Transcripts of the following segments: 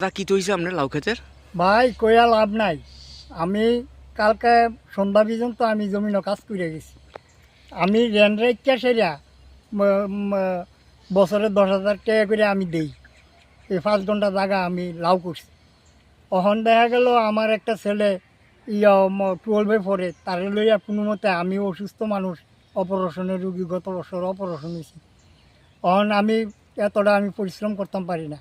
তা কি হয়েছে আপনার লাউ ক্ষেতের? ভাই, কইয়া লাভ নাই। আমি কালকে সন্ধ্যা পর্যন্ত আমি জমিনও কাজ করে গেছি। আমি রেন রেখা সেরা বছরে দশ হাজার টাকা করে আমি দেই। এই পাঁচ ঘণ্টা জায়গা আমি লাউ করছি। অহন দেখা গেল আমার একটা ছেলে ইয়া টুয়েলভে পড়ে। তারে লইয়া কোনো মতে আমি অসুস্থ মানুষ, অপারেশনের রুগী গত বছর অপারেশন হয়েছি। অহন আমি এতটা আমি পরিশ্রম করতাম পারি না।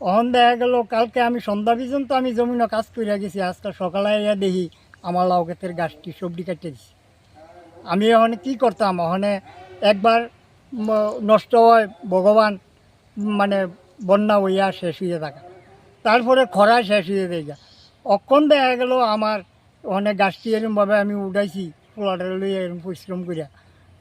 অহন দেখা গেল, কালকে আমি সন্ধ্যা পর্যন্ত আমি জমিনও কাজ করে গেছি, আজকে সকালে ইয়া দেখি আমার লাউ ক্ষেতের গাছটি সবজি কাটতে দিছি। আমি ওখানে কি করতাম, ওখানে একবার নষ্ট হয়, ভগবান মানে বন্যা হইয়া শেষ হয়ে থাকা। তারপরে খরা শেষ হয়ে গা। অক্ষণ দেখা গেল আমার ওখানে গাছটি এরমভাবে আমি উঠাইছি পোলাটা লইয়া এরম পরিশ্রম করিয়া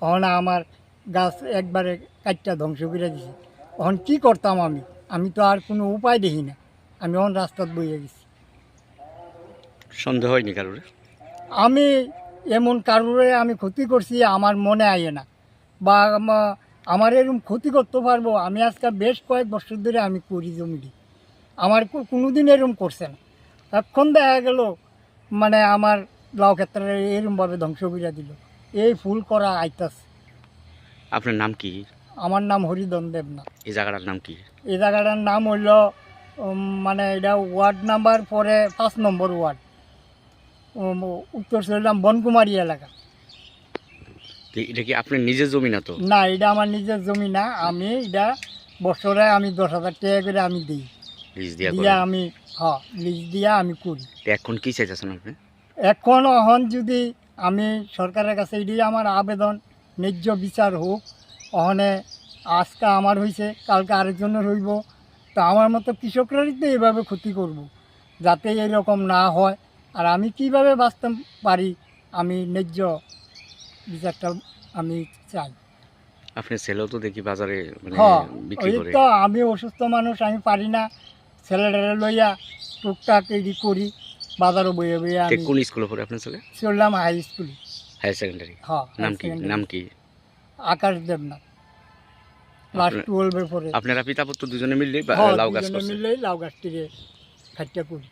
ওখানে আমার গাছ একবারে কাটটা ধ্বংস করে দিছি। তখন কি করতাম আমি? আমি তো আর কোনো উপায় দেখি না। আমি অন রাস্তাত বইয়ে গেছি। সন্দেহ হয়নি কারোর? আমি এমন কারোরে আমি ক্ষতি করছি আমার মনে আয় না। বা আমার এরকম ক্ষতি করতে পারব আমি আজকে বেশ কয়েক বছর ধরে আমি করি জমিটি। আমার কোনো দিন এরকম করছে না। এখন দেখা গেল মানে আমার লাউ ক্ষেত্রে এরকমভাবে ধ্বংস করে দিল। এই ফুল করা আইতাছে। আপনার নাম কি? আমার নাম হরিদন দেবনাথ। এই জায়গাটার নাম কি? এই জায়গাটার নাম হইল মানে এটা ওয়ার্ড নাম্বার পরে পাঁচ নম্বর ওয়ার্ড। উত্তর চললাম বনকুমারী এলাকা। এটা কি আপনার নিজের জমি না তো? না এটা আমার নিজের জমি না। আমি এটা বছরে আমি দশ হাজার টাকা করে আমি দিই। লিজ দিয়া দিয়া আমি হ্যাঁ লিজ দিয়া আমি করি। এখন কি চাইতেছেন আপনি? এখন অহন যদি আমি সরকারের কাছে এটি আমার আবেদন ন্যায্য বিচার হোক অহনে আজকে আমার হয়েছে কালকে আরেকজনের হইব। তো আমার মতো কৃষকরাই তো এভাবে ক্ষতি করব। যাতে এরকম না হয়। আর আমি কীভাবে বাঁচতে পারি আমি ন্যায্য বিচারটা আমি চাই। আপনার ছেলেও তো দেখি বাজারে মানে হ্যাঁ ওই তো আমি অসুস্থ মানুষ আমি পারি না। ছেলেটারে লইয়া টুকটাক এডি করি বাজারও বইয়ে বইয়ে আমি কোন স্কুলে পড়ে আপনার ছেলে? চললাম হাই স্কুল। Higher secondary. হ্যাঁ নাম কি? নাম কি? আকাশ দেবনাথ। ক্লাস আপনার- টুয়েলভে পড়ে আপনারা পিতা পুত্র দুজনে মিললে বা- হ্যাঁ, লাউ গাছ দুজনে করছে মিলেই লাউ গাছটিরে খাইটা করি।